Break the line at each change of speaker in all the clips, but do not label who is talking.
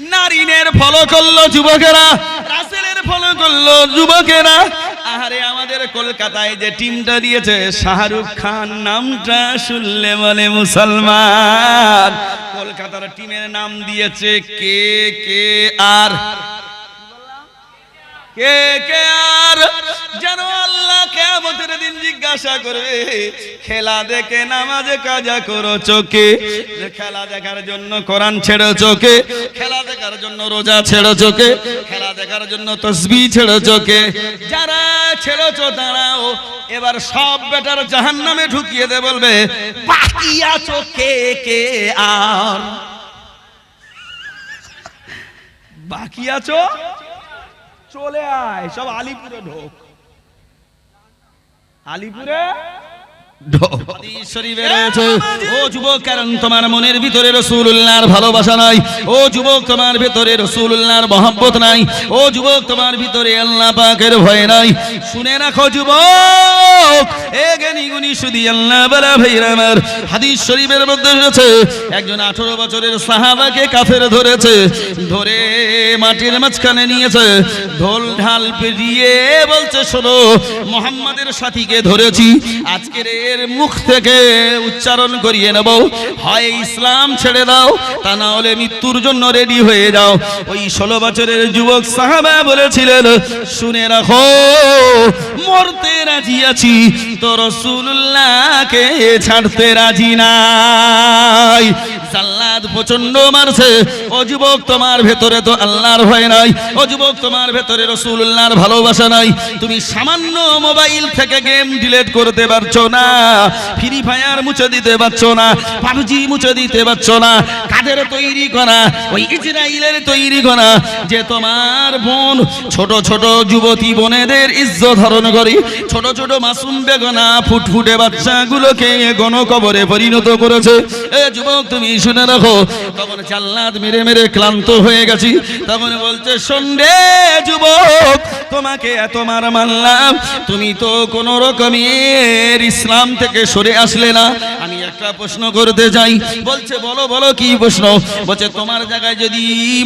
নারীনের follow করল যুবকেরা। রাসেলের ফলো করল যুবকেরা। আরে আমাদের কলকাতায় যে টিমটা দিয়েছে শাহরুখ খান নামটা শুনলে বলে মুসলমান। কলকাতার টিমের নাম দিয়েছে কে কে আর। কে কে আর? যেন আল্লাহ কেমতের দিন জিজ্ঞাসা করবে খেলা দেখে নামাজে কাজা করো চোখে? খেলা দেখার জন্য কোরআন ছেড়ে চোখে? খেলা দেখার জন্য রোজা ছেড়ে চোখে? খেলা দেখার জন্য তসবি ছেড়ো চোখে? যারা ছেড়েছো তারাও এবার সব বেটার জাহান নামে ঢুকিয়ে দে বলবে আছো কে কে আর? বাকি আছো? চলে আয়, সব আলিপুরে ঢোক। আলিপুরে? এ হাদিস শরীফের মধ্যে রয়েছে, একজন আঠারো বছরের সাহাবাকে কাফের ধরেছে, ধরে মাটির মাঝখানে নিয়েছে, ঢোল ঢাল পেরিয়ে বলছে, শোনো, মোহাম্মদের সাথীকে ধরেছি, আজকের এর মুখ থেকে উচ্চারণ করিয়ে নেব। হয়, ইসলাম ছেড়ে দাও, তা না হলে মৃত্যুর জন্য রেডি হয়ে যাও। ওই ষোলো বছরের যুবক সাহাবা বলেছিলেন, শুনে রাখো, মরতে রাজি আছি, তো রসুল্লাহকে ছাড়তে রাজি নাই। জাল্লাদ প্রচণ্ড মারছে, ও যুবক, তোমার ভেতরে তো আল্লাহর ভয় নাই, ও যুবক, তোমার ভেতরে রসুল্লাহর ভালোবাসা নাই। তুমি সামান্য মোবাইল থেকে গেম ডিলেট করতে পারছ না। ফ্রি ফায়ার মুছে দিতে পারছ না, পাবজি মুছে দিতে পারছ না, কাদের তৈরি করা, ওই ইসরায়েলের তৈরি করা, যে তোমার বোন, ছোট ছোট যুবতী বোনেদের ইজ্জত ধারণ করি, ছোট ছোট মাসুম বেগনা ফুটফুটে বাচ্চাগুলোকে গণকবরে পরিণত করেছে। এ যুবক, তুমি শুনে রাখো, তখন চাল্লাদ মেরে মেরে ক্লান্ত হয়ে গেছি, তখন বলছে সন্ডে যুবক, তোমাকে এত মার মানলাম তুমি তো কোন রকমের ইসলাম থেকে সরে আসলে না। আমি একটা প্রশ্ন করতে চাই। বলছে, বলো বলো, কি প্রশ্ন? বলছে, তোমার জায়গায় যদি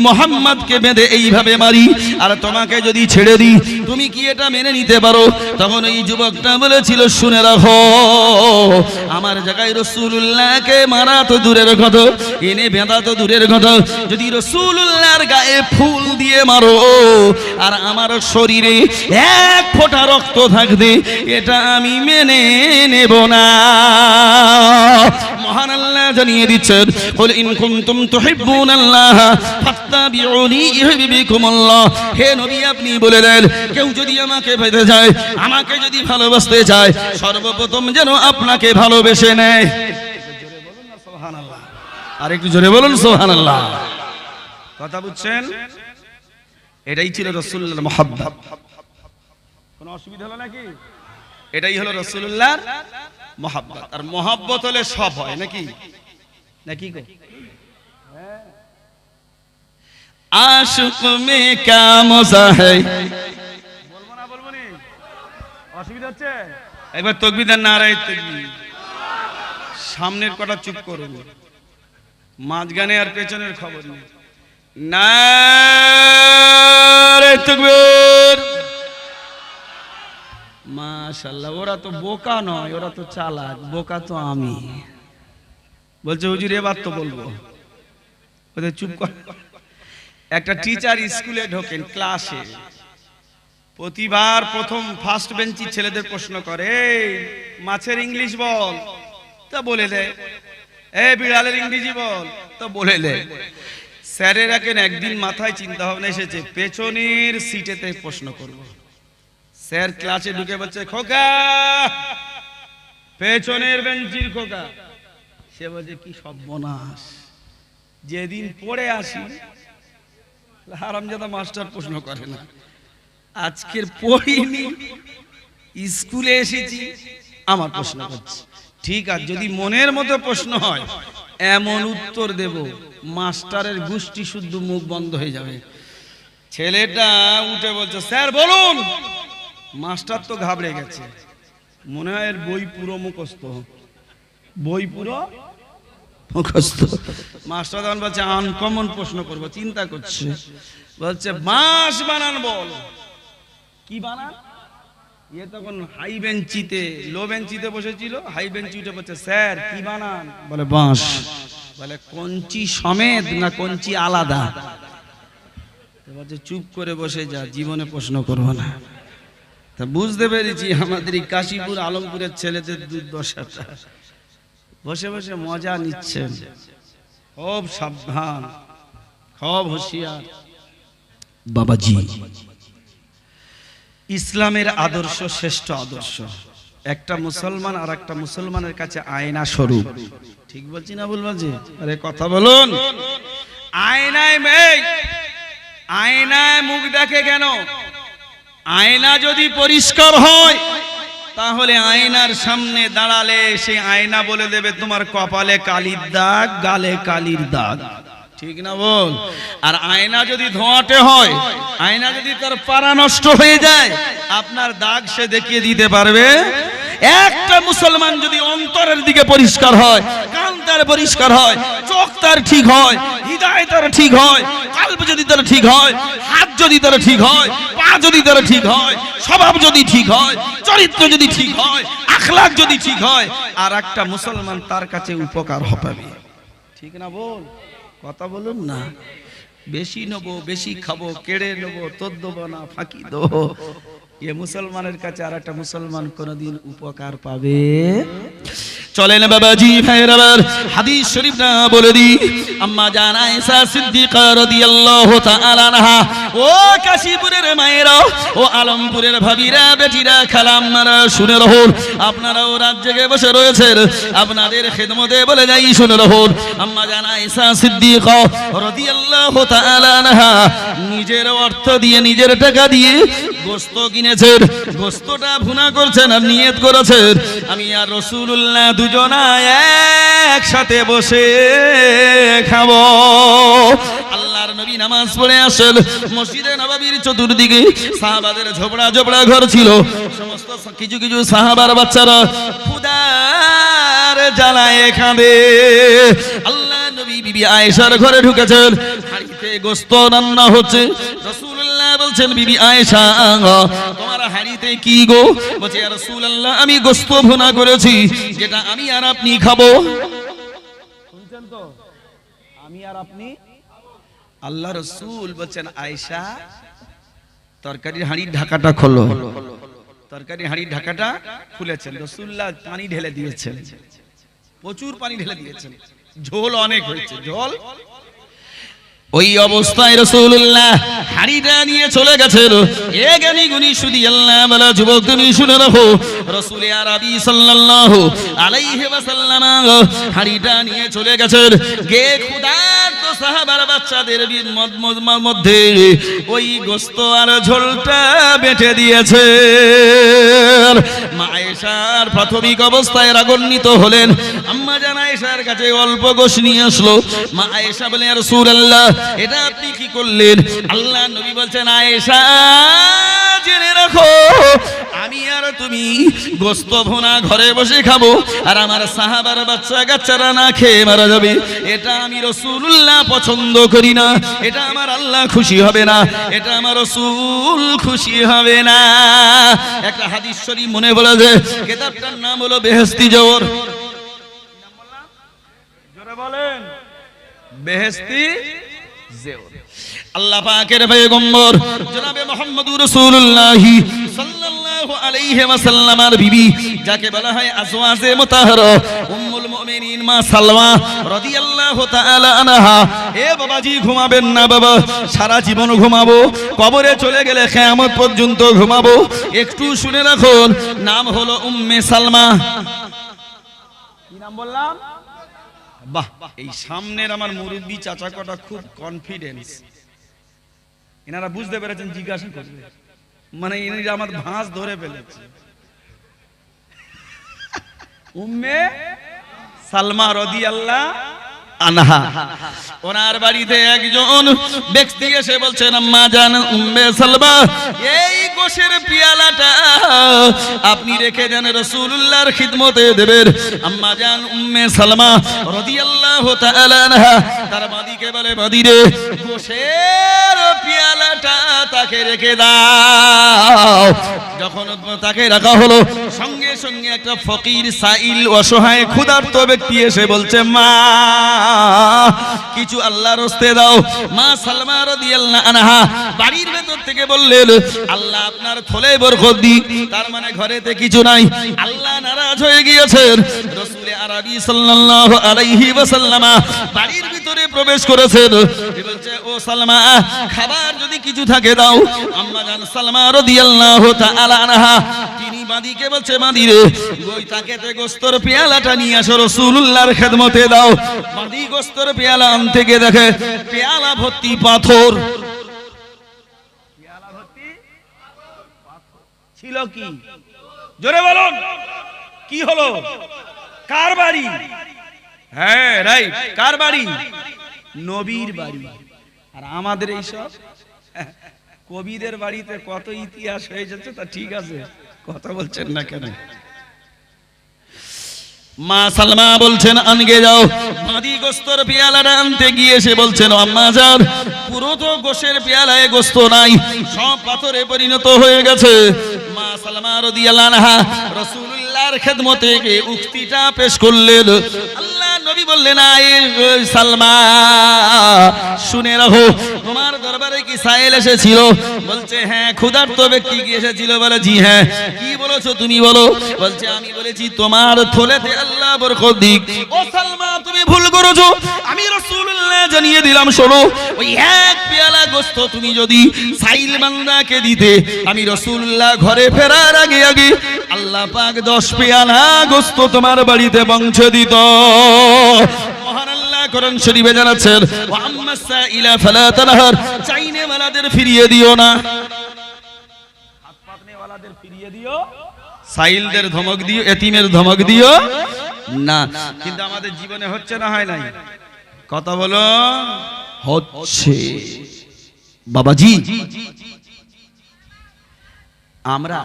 মোহাম্মদকে বেঁধে এইভাবে মারি আর তোমাকে যদি ছেড়ে দিই, তুমি কি এটা মেনে নিতে পারো? তখন এই যুবকটা বলেছিল, শুনে রাখো, আমার জায়গায় রসুল্লাহকে মারা তো দূরের কথা, এনে বেঁধা তো দূরের কথা। যদি রসুল্লাহর গায়ে ফুল দিয়ে মারো আর আমার শরীরে এক ফোঁটা রক্ত থাকবে, এটা আমি মেনে নেব না। মহান আল্লাহ জানিয়ে দিচ্ছেন বল ইন কুনতুম তুহিব্বুন আল্লাহ ফাত্তাবিউনি ইউহিব্বুকুমুল্লাহ। হে নবী, আপনি বলে দেন, কেউ যদি আমাকে পেতে যায় আমাকে যদি ভালোবাসতে চায়, সর্বপ্রথম যেন আপনাকে ভালোবেসে নেয়। আর একটু জোরে বলুন সোহান আল্লাহ কথা বুঝছেন? এটাই ছিল রসুল্লাহ মহাব্বত। কোনো অসুবিধা হলো নাকি? এটাই হলো রসুল্লাহর মহাব্বত। আর মহাব্বত হলে সব হয় নাকি? নাকি গো আশুক মে কা মজা বলব না বলব নি? অসুবিধা হচ্ছে? একবার তকবিদার নারায় তকবি সামনের কটা চুপ করুন। মাঝখানে আর পেছনের খবর নেই। তকবীর মাশাল্লাহ ওরা তো বোকা নয়, ওরা তো চালাক, বোকা তো আমি। বলছে, হুজুর, এবার তো বলব। চুপ কর। একটা টিচার স্কুলে ঢোকেন ক্লাসে প্রতিবার প্রথম ফার্স্ট বেঞ্চি ছেলেদের প্রশ্ন করে মাছের ইংলিশ বল? তা বলে দেয় এ, বিড়ালের ইংরেজি বল? তো বলে দেয় স্যারের এখন একদিন মাথায় চিন্তা ভাবনা এসেছে, পেছনের সিটেতে প্রশ্ন করব। স্যার ক্লাসে ঢুকে বলছে, খোকা! পেছনের বেঞ্চির খোকা। সে বলছে, কি সর্বনাশ। যেদিন পড়ে আসি, হারামজাদা মাস্টার প্রশ্ন করে না। আজকের পড়িনি, স্কুলে এসেছি, আমার প্রশ্ন করছে। ঠিক আছে, যদি মনের মতো প্রশ্ন হয় এমন উত্তর দেব, মাস্টারের গোষ্ঠী শুদ্ধ মুখ বন্ধ হয়ে যাবে। ছেলেটা উঠে বলছে, স্যার, বলুন! মাস্টার তো ঘাবড়ে গেছে। মনে হয় এর বই পুরো মুখস্থ। বই পুরো মুখস্থ। মাস্টার তখন বলছে, আনকমন প্রশ্ন করব, চিন্তা করছে। বলছে, বাঁশ বানান বল। কি বানান? ইয়ে তখন হাই বেঞ্চিতে লো বেঞ্চিতে বসেছিল হাই বেঞ্চি উঠে বলছে স্যার কি বানান? বলে বাঁশ। বলে কঞ্চি সমেত না কঞ্চি আলাদা? বলছে চুপ করে বসে যা জীবনে প্রশ্ন করব না। তা বুঝতে পেরেছি আমাদের এই কাশীপুর আলমপুরের ছেলেদের দুর্দশাটা। বসে বসে মজা নিচ্ছেন। খুব সাবধান খুব হুঁশিয়ার। বাবাজি। ইসলামের আদর্শ শ্রেষ্ঠ আদর্শ। একটা মুসলমান আর একটা মুসলমানের কাছে আয়না স্বরূপ। ঠিক বলছি না ভুল বলছি? আরে কথা বলুন। আয়নায় মেয়ে আয়নায় মুখ দেখে কেন? আয়না যদি পরিষ্কার হয়, তাহলে আয়নার সামনে দাঁড়ালে সেই আয়না বলে দেবে তোমার কপালে কালির দাগ, গালে কালির দাগ। ঠিক না বল আর আয়না যদি ধোঁয়াটে হয়, আয়না যদি তার পাড়া নষ্ট হয়ে যায়, আপনার দাগ সে দেখিয়ে দিতে পারবে? একটা মুসলমান যদি অন্তরের দিকে পরিষ্কার হয়, কান তার পরিষ্কার হয়, চোখ তার ঠিক হয়, হৃদয় তার ঠিক হয়, কাল্প যদি তার ঠিক হয়, হাত যদি তার ঠিক হয়, পা যদি তার ঠিক হয়, স্বভাব যদি ঠিক হয়, চরিত্র যদি ঠিক হয় আখলাক যদি ঠিক হয়, আর একটা মুসলমান তার কাছে উপকার হবে। ঠিক না বল কথা বলুন না। বেশি নেব বেশি খাব কেড়ে নেব তোর দেবো না ফাঁকি দেবো। এ মুসলমানের কাছে আর একটা মুসলমান কোনদিন উপকার পাবে? চলেন বাবাজি, ভাইয়ের আবার হাদিস শরীফ না বলে দি আম্মা জানা ইসা সিদ্দিকা রাদিয়াল্লাহু তাআলা আনহা, ও কাশীপুরের মায়েরা, ও আলমপুরের ভাবিরা, বেটিরা, খালাম্মারা, শুনে রহুন আপনারাও রাত জেগে বসে রয়েছেন। আপনাদের খেদমতে বলে যাই, শুনে রহুন আম্মা জানা ইসা সিদ্দিকা রাদিয়াল্লাহু তাআলা আনহা, নিজের অর্থ দিয়ে, নিজের টাকা দিয়ে গোস্ত কিনেছেন। গোস্তটা ভুনা করছেন আর নিয়ত করেছেন। আমি আর রসুল্লাহ দুজনা একসাথে বসে খাব। ঘর ছিল। কিছু কিছু সাহাবার বাচ্চারা আল্লাহ নবী আয়েশার ঘরে ঢুকেছেন। গোস্ত রান্না হচ্ছে। রসুল্লাহ বলছেন বিবি আয়েশা তোমার হাড়িতে কি গো? বলছে রাসূলুল্লাহ আমি গোস্ত ভুনা করেছি যেটা আমি আর আপনি খাব। শুনছেন তো? আমি আর আপনি? আল্লাহ রসুল বলছেন আয়েশা তরকারির হাঁড়ির ঢাকাটা খোলো। তরকারি হাঁড়ির ঢাকাটা খুলেছেন। রসুল্লাহ পানি ঢেলে দিয়েছেন। প্রচুর পানি ঢেলে দিয়েছেন। ঝোল অনেক হয়েছে। ঝোল ওই অবস্থায় রসুল্লাহ হাড়িটা নিয়ে চলে গেছেন। এ গুনি শুধু আল্লাহ বলা যুবক, তুমি শুনে রাখো, রসুল আরবি সাল্লাল্লাহু আলাইহি ওয়াসাল্লাম হাড়িটা নিয়ে চলে গেছেন। গে খুদার তো সাহাবার বাচ্চাদের মধ্যে ওই গোস্ত আর ঝোলটা বেটে দিয়েছে মা আয়েশার প্রাথমিক অবস্থায় রাগান্বিত হলেন। আম্মা জান কাছে অল্প গোশ নিয়ে আসলো। মা আয়েশা বলে আর আল্লাহ এটা আপনি কি করলেন? আল্লাহ নবী বলছেন আয়েশা জেনে রাখো আমি আর তুমি গোস্ত ভোনা ঘরে বসে খাব আর আমার সাহাবার বাচ্চা কাচ্চারা না খেয়ে মারা যাবে। এটা আমি রসুল্লাহ পছন্দ করি না। এটা আমার আল্লাহ খুশি হবে না। এটা আমার রসুল খুশি হবে না। একটা হাদিস শরীফ মনে বলা যে কেতাবটার নাম হলো বেহেস্তি জোর বলেন। বেহেস্তি আল্লাহ পাকের জনাবে মুহাম্মদুর রাসূলুল্লাহ ঘুমাবেন না বাবা, সারা জীবন ঘুমাবো, কবরে চলে গেলে কিয়ামত পর্যন্ত ঘুমাবো। একটু শুনে রাখুন, নাম হলো উম্মে সালমা। কি নাম বললাম? এই সামনের আমার চাচা কটা খুব কনফিডেন্স এনারা বুঝতে পেরেছেন, জিজ্ঞাসা করবে। মানে এনারা আমার ভাঁজ ধরে ফেলেছে। উম্মে সালমা রদি আল্লাহ আনহা। ওনার বাড়িতে একজন ব্যক্তি এসে বলছেন, আম্মা জান, উম্মে সালমা, এই গোশের পিয়ালাটা আপনি রেখে দেন রসুল্লাহর খিদমতে আম্মা উম্মে সালমা রাদিয়াল্লাহু তার বাদিকে বলে, বাদিরে গোশের পিয়ালাটা তাকে রেখে দাও। যখন তাকে রাখা হলো, সঙ্গে সঙ্গে একটা ফকির, সাইল অসহায় ক্ষুধার্ত ব্যক্তি এসে বলছে, মা, কিছু আল্লাহর হস্তে দাও। মা সালমা রাদিয়াল্লাহু আনহা বাড়ির ভেতর থেকে বললেন, আল্লাহ আপনার থলে বরকত দি তার মানে ঘরেতে কিছু নাই। আল্লাহ নারাজ হয়ে গিয়েছেন। ভিতরে প্রবেশ করেছেন। বলছে, ও সালমা, খাবার যদি কিছু থাকে দাও। বাদীকে বলছে বাদী রে তাকেতে গোস্তর পেয়ালাটা নিয়ে আসো রাসূলুল্লাহর খেদমতে দাও। গোস্তর পেয়ালা আনতে গিয়ে দেখে, পেয়ালা ভর্তি পাথর।
ছিল কি? জোরে বলুন, কি হলো? কার বাড়ি? হ্যাঁ রাইট কার বাড়ি? নবীর বাড়ি। আর আমাদের এইসব? কবিদের বাড়িতে কত ইতিহাস হয়ে যাচ্ছে তা ঠিক আছে। কথা বলছেন না কেন?
মা সালমা বলছেন, আনগে যাও। মাদি গোস্তর পেয়ালাটা আনতে গিয়ে সে বলছেন আম্মা যান পুরো তো গোশের পেয়ালায় গোস্ত নাই, সব পাথরে পরিণত হয়ে গেছে। মা সালমা রাদিয়াল্লাহু রাসূলুল্লাহর খেদমতে উক্তিটা পেশ করলেন। আল্লাহ নবী বললেন, আয় সালমা, শুনে রাখো তোমার দরবারে কি সাইল এসেছিল? বলছে হ্যাঁ ক্ষুধার্ত ব্যক্তি কি এসেছিল? বলে, জি হ্যাঁ। কি বলেছ তুমি বলো? বলছে, আমি বলেছি, তোমার থলেতে আল্লাহ বরকত দিক। ও সালমা, তুমি ভুল করেছ। আমি রাসূলুল্লাহ জানিয়ে দিলাম, শোনো, ওই এক পেয়ালা গোস্ত তুমি যদি সাইল বান্দাকে দিতে, আমি রাসূলুল্লাহ ঘরে ফেরার আগে আগে আল্লাহ পাক দশ পেয়ালা গোস্ত তোমার বাড়িতে পৌঁছে দিত। আল্লাহ কোরআন শরীফে জানাচ্ছেন ওয়া আম্মা সাইলা ফালা তানহার চাইনে ওয়ালাদের ফিরিয়ে দিও না।
পাতনেওয়ালাদের ফিরিয়ে দিও।
সাইলদের ধমক দিও এতিমের ধমক দিও না।
কিন্তু আমাদের জীবনে হচ্ছে না হয় নাই?
কথা বলো হচ্ছে। বাবাজি আমরা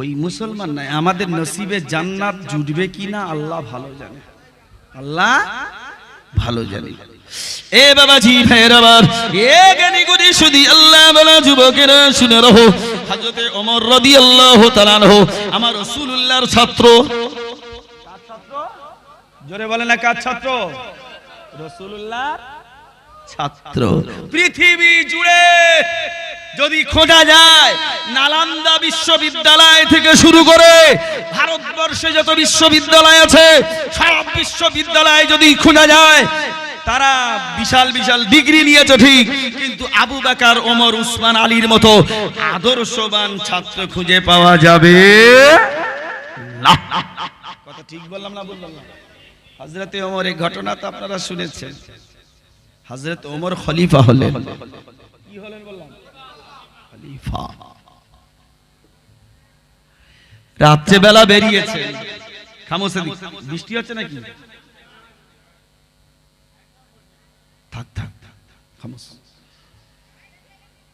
ওই মুসলমান নাই আমাদের নসিবে জান্নাত জুটবে কিনা আল্লাহ ভালো জানে। আল্লাহ
ভালো জানি। এ বাবাজি, ভাইয়ের আবার। এ জ্ঞানী গুদি শুধু আল্লাহ বলা যুবকেরা শুনে রহো। হযরতে ওমর রাদিয়াল্লাহু তাআলা আনহু, আমার রাসূলুল্লাহর ছাত্র।
জোরে বলে না, কার ছাত্র? রসুল্লাহ
ছাত্র।
পৃথিবী জুড়ে যদি খোঁজা যায়, নালান্দা বিশ্ববিদ্যালয় থেকে শুরু করে ভারতবর্ষে যত বিশ্ববিদ্যালয় আছে, সব বিশ্ববিদ্যালয় যদি খোঁজা যায়, তারা বিশাল বিশাল ডিগ্রি নিয়েছে ঠিক, কিন্তু আবু বাকার, ওমর, উসমান, আলীর মতো আদর্শবান ছাত্র খুঁজে পাওয়া যাবে না। কথা ঠিক বললাম না বললাম না? হজরতে ওমর এই ঘটনা তো আপনারা শুনেছেন। হজরত ওমর খলিফা হলেন। কি হলেন বললাম? খলিফা। রাত্রেবেলা বেরিয়েছে। খামোসে বৃষ্টি হচ্ছে নাকি? থাক থাক থাক,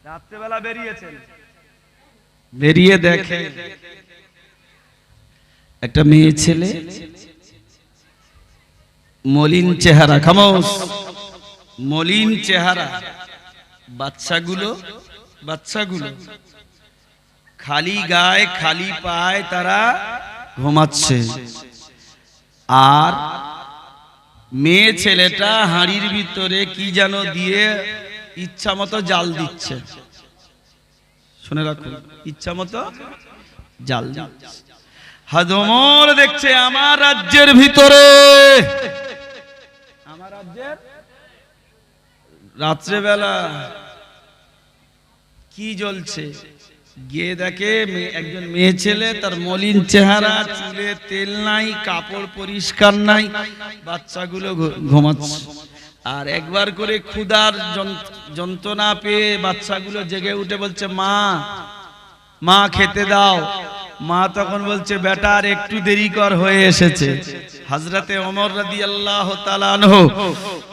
রাত্রেবেলা বেরিয়েছেন বেরিয়ে দেখে একটা মেয়ে ছেলে মলিন চেহারা। খামোশ। মলিন চেহারা। বাচ্চাগুলো বাচ্চাগুলো। খালি গায়ে খালি পায় তারা ঘুমাচ্ছে। আর মেয়ে ছেলেটা হাঁড়ির ভিতরে কি যেন দিয়ে ইচ্ছা মতো জাল দিচ্ছে। শুনে রাখুন, ইচ্ছা মতো জাল হাদমর দেখছে আমার রাজ্যের ভিতরে। আমার রাজ্যের রাত্রেবেলা কি জ্বলছে? গিয়ে দেখে একজন মেয়ে ছেলে, তার মলিন চেহারা, চুলে তেল নাই, কাপড় পরিষ্কার নাই, বাচ্চাগুলো ঘুমাচ্ছে। আর একবার করে ক্ষুধার যন- যন্ত্রণা পেয়ে বাচ্চাগুলো জেগে উঠে বলছে, মা মা খেতে দাও। মা তখন বলছে বেটার একটু দেরি কর, হয়ে এসেছে। হাজরাতে রাদিয়াল্লাহু তাআলা আনহু,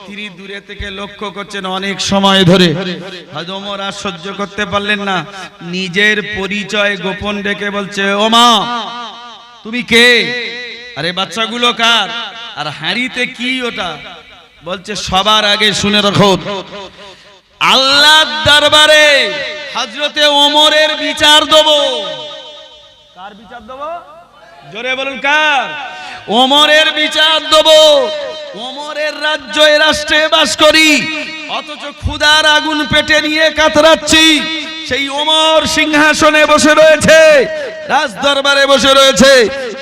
তিনি দূরে থেকে লক্ষ্য করছেন অনেক সময় ধরে। হযরত আর সহ্য করতে পারলেন না। নিজের পরিচয় গোপন রেখে বলছে ওমা তুমি কে? আরে বাচ্চাগুলো কার? আর হাঁড়িতে কি ওটা? বলছে, সবার আগে শুনে রাখো। আল্লাহর দরবারে হযরতে ওমরের বিচার দেবো। কার বিচার দেবো? জোরে বলুন কার? ওমরের বিচার দেবো। ওমরের রাজ্য এ রাষ্ট্রে বাস করি। অথচ ক্ষুধার আগুন পেটে নিয়ে কাতরাচ্ছি। সেই ওমর সিংহাসনে বসে রয়েছে রাজ দরবারে বসে রয়েছে।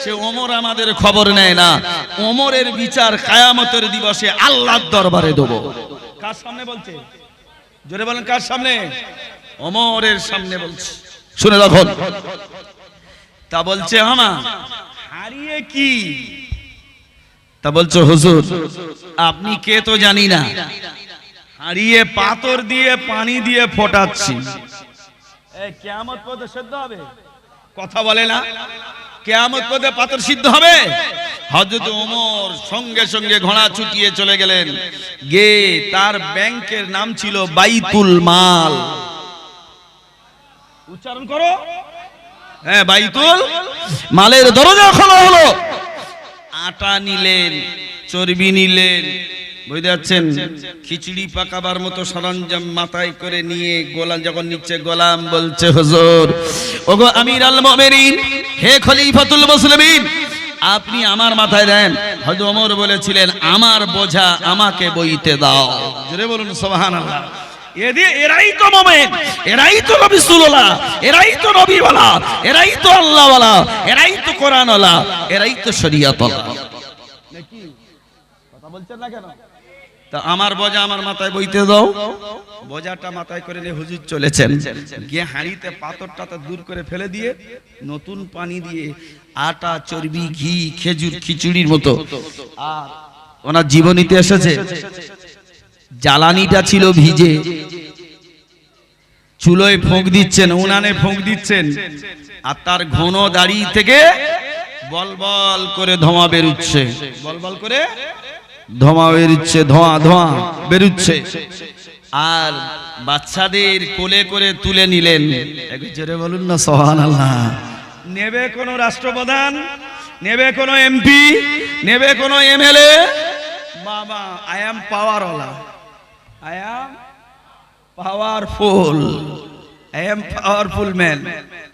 সে ওমর আমাদের খবর নেয় না। ওমরের বিচার কায়ামতের দিবসে আল্লাহর দরবারে দেবো। কার সামনে বলছে? জোরে বলেন কার সামনে? ওমরের সামনে বলছে। শুনে রাখুন। তা বলছে আমা হারিয়ে কি? তা বলছে হুজুর আপনি কে তো জানি না। হারিয়ে পাথর দিয়ে পানি দিয়ে ফোটাচ্ছি। কেয়ামত পদে সিদ্ধ হবে? কথা বলে না। কেয়ামত পদে পাথর সিদ্ধ হবে। হজরত ওমর সঙ্গে সঙ্গে ঘোড়া ছুটিয়ে চলে গেলেন। গে তার ব্যাংকের নাম ছিল বাইতুল মাল। উচ্চারণ করো। হ্যাঁ বাইতুল? মালের দরজা খোলা হলো। আটা নিলেন চর্বি নিলেন বুঝতে পারছেন? খিচুড়ি পাকাবার মতো সরঞ্জাম মাথায় করে নিয়ে গোলাম যখন নিচ্ছে গোলাম বলছে হুজুর ওগো আমির আল মুমিনিন হে খলিফাতুল মুসলিমিন আপনি আমার মাথায় দেন। হযরত ওমর বলেছিলেন আমার বোঝা আমাকে বইতে দাও। জোরে বলুন সুবহানাল্লাহ। এদের এরাই তো মোমেন এরাই তো নবিসুল্লাহ এরাই তো নবীওয়ালা এরাই তো আল্লাহওয়ালা এরাই তো কোরআনওয়ালা এরাই তো শরীয়তওয়ালা। নাকি? কথা বলছেন না কেন? তা আমার বোঝা আমার মাথায় বইতে দাও। বোঝাটা মাথায় করে নিয়ে হুজুর চলেছেন। গিয়ে হাঁড়িতে পাথরটা তো দূর করে ফেলে দিয়ে নতুন পানি দিয়ে আটা চর্বি ঘি খেজুর খিচুড়ির মতো। আর ওনার জীবনীতে এসেছে জ্বালানিটা ছিল ভিজে। চুলোয় ফোঁক দিচ্ছেন, উনানে ফোঁক দিচ্ছেন। আর তার ঘন দাড়ি থেকে বল বল করে ধোঁয়া বেরুচ্ছে। বল বল করে ধোঁয়া বেরুচ্ছে, ধোঁয়া ধোঁয়া বেরুচ্ছে। আর বাচ্চাদের কোলে করে তুলে নিলেন। জোরে বলুন না সোহান আল্লাহ নেবে কোন রাষ্ট্রপ্রধান, নেবে কোন এমপি, নেবে কোন এমএলএ। বাবা আই এম পাওয়ার পাওয়ারওয়ালা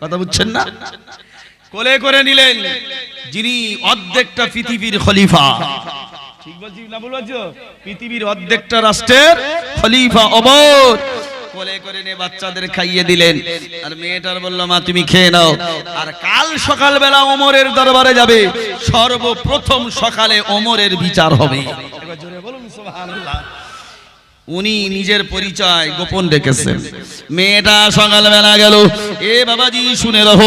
কথা বুঝছেন না? কোলে করে নিলেন যিনি অর্ধেকটা পৃথিবীর খলিফা। ঠিক বলছি না ভুল বলছো? পৃথিবীর অর্ধেকটা রাষ্ট্রের খলিফা অবর। কোলে করে নিয়ে বাচ্চাদের খাইয়ে দিলেন। আর মেয়েটার বলল, মা, তুমি খেয়ে নাও। আর কাল সকালবেলা ওমরের দরবারে যাবে। সর্বপ্রথম সকালে ওমরের বিচার হবে। জোরে বলুন উনি নিজের পরিচয় গোপন রেখেছেন। মেয়েটা সকালবেলা গেল। এ বাবাজি শুনে রহ।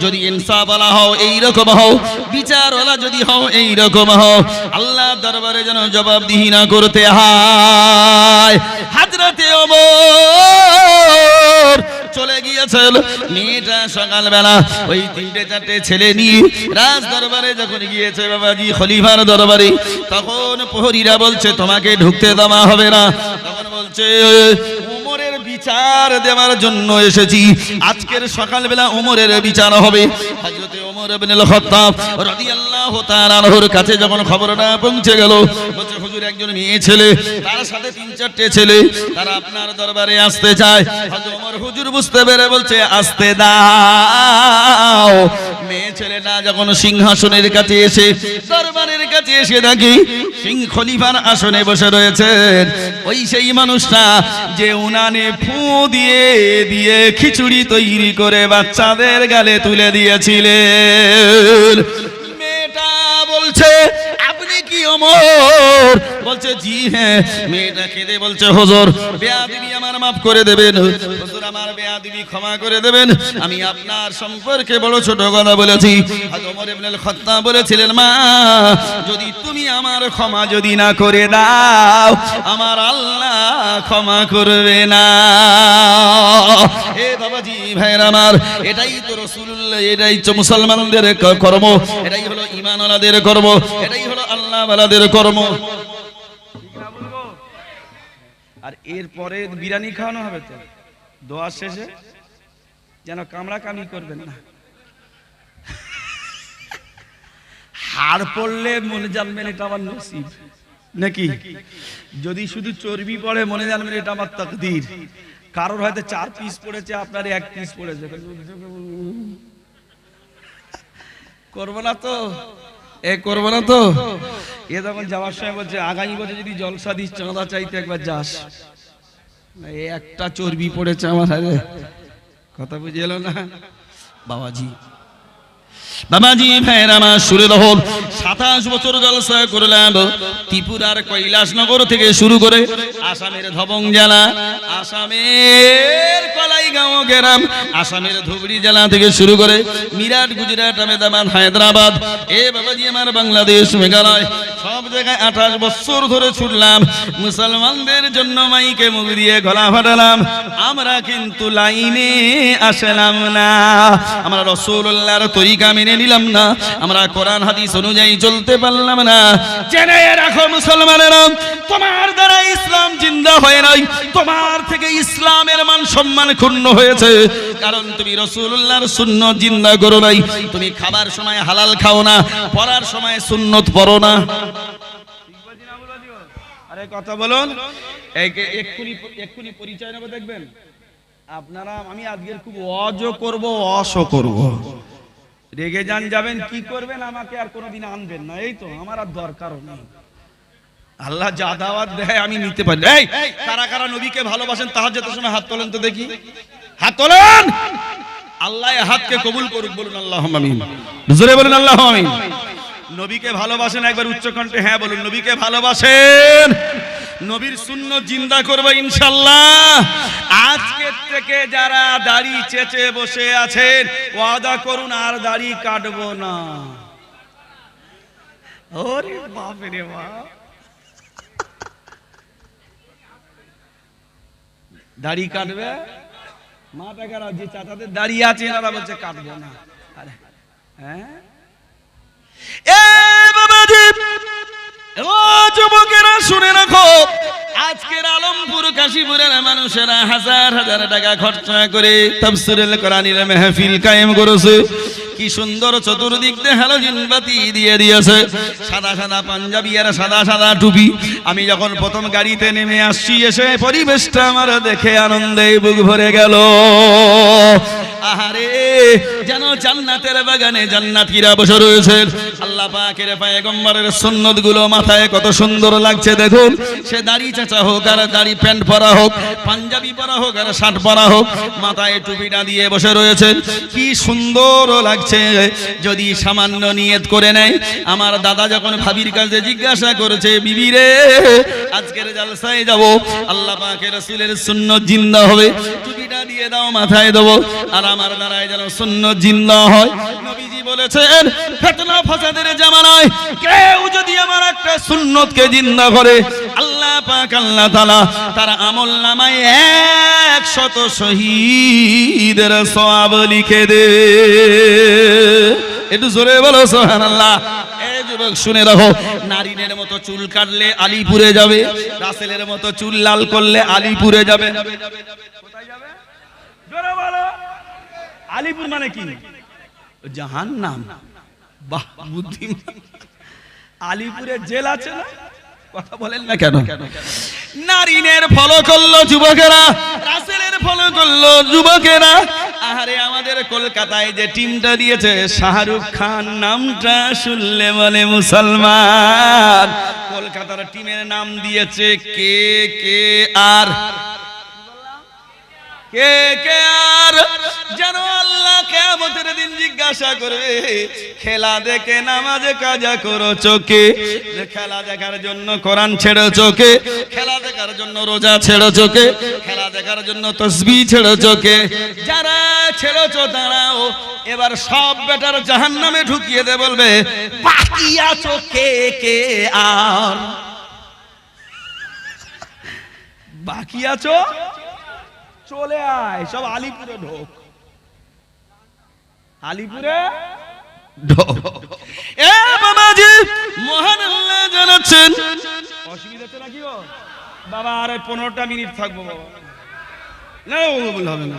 যদি ইনসাফওয়ালা হও এইরকম হও। বিচারওয়ালা যদি হও এইরকম হও। আল্লাহ দরবারে যেন জবাবদিহি না করতে হায়। হাজরাতে ওমর চলে গিয়েছিল মেয়েটা সকালবেলা ওই তিনটে চারটে ছেলে নিয়ে রাজ দরবারে যখন গিয়েছে, বাবাজি খলিফার দরবারে, তখন প্রহরীরা বলছে, তোমাকে ঢুকতে দেওয়া হবে না। তখন বলছে, উমরের বিচার দেওয়ার জন্য এসেছি। আজকের সকালবেলা উমরের বিচার হবে। হযরতে ওমর ইবনে খাত্তাব রাদিয়াল্লাহু তাআলা আনহুর কাছে যখন খবরটা পৌঁছে গেল হুজুর একজন মেয়ে ছেলে, তার সাথে তিন চারটে ছেলে, তারা আপনার দরবারে আসতে চায়। ওমর হুজুর বুঝতে পেরে বলছে, আসতে দাও। মেয়ে ছেলেটা যখন সিংহাসনের কাছে এসে, দরবারের কাছে এসে দেখি সিং খলিফার আসনে বসে রয়েছেন ওই সেই মানুষটা যে উনানে ফু দিয়ে দিয়ে খিচুড়ি তৈরি করে বাচ্চাদের গালে তুলে দিয়েছিলেন। মেয়েটা বলছে কি অমর? বলছে, জি হ্যাঁ। মেয়েটা কেঁদে বলছে, হুজুর, বেয়াদবি আমার মাফ করে দেবেন। হুজুর, আমার বেয়াদবি ক্ষমা করে দেবেন। আমি আপনার সম্পর্কে বড় ছোট কথা বলেছি। ওমর ইবনে খাত্তাব বলেছিলেন, মা, যদি তুমি আমার ক্ষমা যদি না করে দাও, আমার আল্লাহ ক্ষমা করবে না। হে বাবাজি, ভাইয়ের আমার, এটাই তো রসুল্লাহ এটাই তো মুসলমানদের কর্ম এটাই হলো ইমানওয়ালাদের কর্ম, এটাই হলো
আল্লাহওয়ালাদের কর্ম।
আর এরপরে বিরিয়ানি খাওয়ানো হবে তো? দোয়া শেষে? যেন কামড়া কামি করবেন না। হাড় পড়লে মনে জানবেন এটা আমার নসিব। নাকি? যদি শুধু চর্বি পড়ে, মনে জানবেন এটা আমার তাকদীর। কারোর হয়তো চার পিস পড়েছে, আপনার এক পিস পড়েছে। করব না তো?
এ করব না তো।
এ তখন যাওয়ার সময় বলছে আগামী বছর যদি জলসা দিস চাঁদা চাইতে একবার যাস। এই একটা চর্বি পড়েছে আমার হাতে। কথা বুঝে এলো না?
বাবাজি। বাবাজি ভাইয়ের আমার সুরে দহল সাতাশ বছর জলসা করলাম ত্রিপুরার কৈলাসনগর থেকে শুরু করে আসামের ধবং জেলা, আসামের কলাইগাঁও গ্রাম, আসামের ধুবড়ি জেলা থেকে শুরু করে মিরাট, গুজরাট আমেদাবাদ হায়দ্রাবাদ। এ বাবাজি আমার বাংলাদেশ মেঘালয়। সব জায়গায় আঠাশ বছর ধরে ছুটলাম। মুসলমানদের জন্য মাইকে মুখ দিয়ে গলা ফাটালাম। আমরা কিন্তু লাইনে আসলাম না। আমরা রসুল্লাহর তরিকা মেনে নিলাম না। আমরা কোরআন, হাদিস অনুযায়ী চলতে পারলাম না। জেনে রাখো মুসলমানেরা, তোমার দ্বারা ইসলাম জিন্দা হয় নাই। তোমার থেকে ইসলামের মান সম্মান ক্ষুণ্ণ হয়েছে। কারণ তুমি রসুল্লাহর সুন্নত জিন্দা করো নাই। তুমি খাবার সময় হালাল খাও না, পড়ার সময় সুন্নত পড়ো না।
আরে কথা বলুন। পরিচয় নেব, দেখবেন। আপনারা, আমি আজকের খুব অজ করব, অস করব। রেগে যান, যাবেন, কি করবেন আমাকে আর কোনোদিন আনবেন না, এই তো, আমার আর দরকারও নেই। আল্লাহ যা দাওয়াত দেয়, আমি নিতে পারি। এই, কারা কারা নবীকে ভালোবাসেন তাহার যেতে সময় হাত তোলেন তো দেখি। হাত তোলেন। আল্লাহ হাতকে কবুল করুক, বলুন আল্লাহ জোরে বলুন আল্লাহ নবীকে ভালোবাসেন একবার উচ্চকণ্ঠে হ্যাঁ বলুন, নবীকে ভালোবাসেন। নবীর শূন্য জিন্দা করব ইনশাল্লাহ আজকের থেকে যারা দাড়ি চেচে বসে আছেন, ওয়াদা করুন আর দাড়ি কাটবো না। ওরে বাপ রে বাপ। দাড়ি কাটবে? মা টাকারা যে চাচাদের দাঁড়িয়ে আছে তারা বলছে কাটবো না। হ্যাঁ?
এ শুনে রাখো, আজকের আলমপুর, কাশীপুরের মানুষেরা হাজার হাজার টাকা খরচা করে তাফসিরুল কোরআনের মেহফিল কায়েম করেছে। কি সুন্দর চতুর্দিক দিয়ে দিয়েছে। সাদা সাদা পাঞ্জাবি আর সাদা সাদা টুপি। আমি যখন প্রথম গাড়িতে নেমে আসছি, এসে পরিবেশটা আমার দেখে আনন্দে বুক ভরে গেল। আহারে যেন জান্নাতের বাগানে বসে রয়েছে। আল্লাহ পাকেরগুলো মাথায় কত সুন্দর লাগছে, দেখুন। সে দাড়ি হোক আর দাড়ি প্যান্ট পরা হোক, পাঞ্জাবি পরা হোক আর শার্ট পরা হোক, মাথায় টুপিটা দিয়ে বসে রয়েছেন কি সুন্দর লাগছে। যদি সামান্য নিয়ত করে নেয়, আমার দাদা যখন ভাবির কাছে জিজ্ঞাসা করেছে, বিবি রে, আজকের জালসায় যাব? আল্লাহ পাকের রাসূলের সুন্নত জিন্দা হবে। টুপিটা দিয়ে দাও, মাথায় দেবো। আর আমার দ্বারাই যেন সুন্নত জিন্দা হয়। নবীজি বলেছেন, ফেতনা ফাসাদের জামানায় কেউ যদি আমার একটা সুন্নতকে জিন্দা করে, আল্লাহ পাক, আল্লাহ তাআলা তার আমল নামায় একশত শহীদের সওয়াব লিখে দে। একটু জোরে বলো, সুবহানাল্লাহ। যুবক, শুনে রাখো নারীদের মতো চুল কাটলে আলিপুরে যাবে, রাসেলের মতো চুল লাল করলে আলিপুরে যাবে
জোরে বলো আলিপুর মানে কি? জাহান নাম বাহ, বুদ্ধিমান। আলিপুরে জেল আছে না? কথা বলেন না
কেন? নারীনের ফলো করল যুবকেরা, রাসেলের ফলো করল যুবকেরা। আহারে, আমাদের কলকাতায় যে টিমটা দিয়েছে, শাহরুখ খান নামটা শুনলে বলে মুসলমান।
কলকাতার টিমের নাম দিয়েছে কে কে আর?
কে কে আর? যেন কেমতের দিন জিজ্ঞাসা করবে খেলা দেখে নামাজে কাজা করো চোখে? খেলা দেখার জন্য কোরআন ছেড়ো চোখে। খেলা দেখার জন্য রোজা ছেড়ো চোখে? খেলা দেখার জন্য তসবি ছেড়ো চোখে। যারা ছেড়েছো দাঁড়াও, এবার সব বেটার জাহান নামে ঢুকিয়ে দে বলবে আছো কে কে আর?
বাকি আছো? চলে আয়, সব আলিপুরে ঢোক। আলিপুরে?
এ বাবাজি মহান আল্লাহ জানাচ্ছেন।
অসুবিধা নাকি বাবা আর পনেরোটা মিনিট থাকব বাবা না হবে না।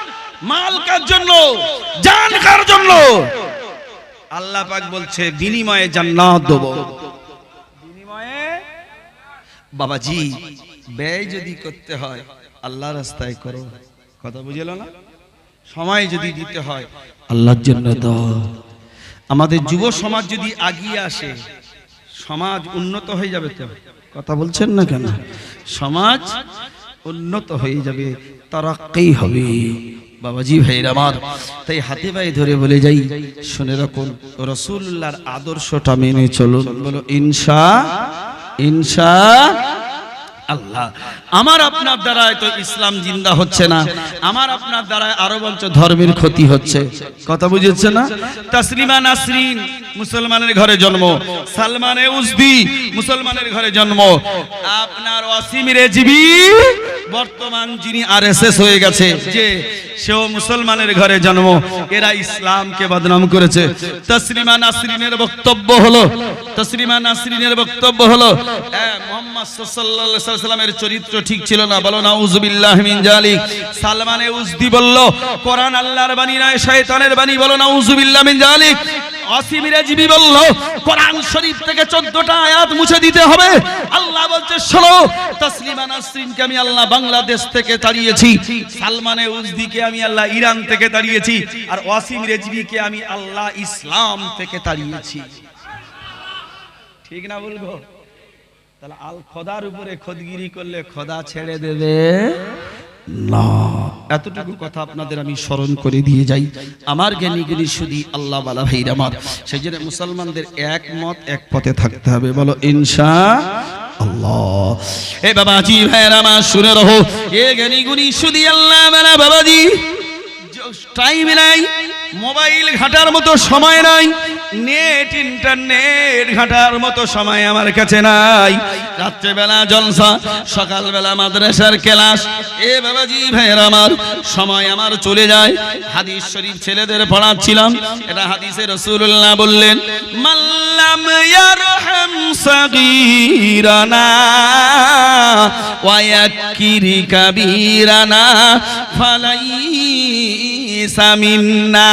মাল কার জন্য
জান কার জন্য। আল্লাহ পাক বলছে বিনিময়ে জান্নাত দেব। বিনিময়ে?
বাবাজি ব্যয় যদি করতে হয় আল্লাহ রাস্তায় করো।
কথা বুঝেল না? সময় যদি দিতে হয়
আল্লাহর জন্য দাও।
আমাদের যুব সমাজ যদি আগিয়ে আসে সমাজ উন্নত হয়ে যাবে তো?
কথা বলছেন না কেন? সমাজ উন্নত হয়ে যাবে তারাক্কি হবে। বাবাজি ভাইয়ের আমার তাই হাতে ভাই ধরে বলে যাই, শুনে রাখুন রসুল্লাহর আদর্শটা মেনে চলুন। বলো ইনসা ইনসা আল্লাহ। আমার আপনার দ্বারায় তো ইসলাম জিন্দা হচ্ছে না। আমার আপনার দ্বারায় আরও বঞ্চ ধর্মের ক্ষতি হচ্ছে। কথা বুঝেছে না?
তাসলিমা নাসরিন, মুসলমানের ঘরে জন্ম। সালমানে উজদি মুসলমানের ঘরে জন্ম। আপনার ওয়াসিম রেজবি বর্তমান যিনি আরএসএস হয়ে গেছে, যে সেও মুসলমানের ঘরে জন্ম। এরা ইসলামকে বদনাম করেছে। তসলিমা নাসরিনের বক্তব্য হলো, তসলিমা নাসরিনের বক্তব্য হলো মোহাম্মদ সাল্লামের চরিত্র ঠিক ছিল না, বলো না উজবিল্লাহ মিনজালিক সালমানে উজদি বলল, কোরআন আল্লাহর বাণী নয়, শয়তানের বাণী, বলো না উজবিল্লাহ মিন জালিক। অসীম রেজবি বলল, কোরআন শরীফ থেকে 14টা আয়াত মুছে দিতে হবে। আল্লাহ বলছে, শোনো, তসলিমা নাসরিনকে আমি আল্লাহ বাংলাদেশ থেকে তাড়িয়েছি, সালমানে উজদিকে আমি আল্লাহ ইরান থেকে আর আমি আল্লাহ ইসলাম থেকে ঠিক না বলব তাহলে আল খোদার উপরে খোদগিরি করলে খোদা ছেড়ে দেবে।
না এতটুকু কথা আপনাদের আমি স্মরণ করে দিয়ে যাই। আমার জ্ঞানী জ্ঞানী শুধু আল্লাহ বালা ভাইর আমার। সেই জন্য মুসলমানদের এক মত এক পথে থাকতে হবে। বলো ইনসা আল্লাহ। এ বাবাজি ভাইয়ের আমার শুনে রহো। এ জ্ঞানী গুণী শুধু আল্লাহ বালা বাবাজি।
টাইম নাই মোবাইল ঘাটার মতো সময় নাই নেট ইন্টারনেট ঘাটার মতো সময় আমার কাছে নাই।
রাত্রেবেলা জলসা, সকালবেলা মাদ্রাসার ক্লাস এ বাবাজি ভাইয়ের আমার সময় আমার চলে যায়। হাদিস শরীফ ছেলেদের পড়াচ্ছিলাম, এটা হাদিসে রসুল্লাহ বললেন মাল্লাম ইয়ারহাম সাগীরানা ওয়া কাবীরানা ফালাইসা মিন্না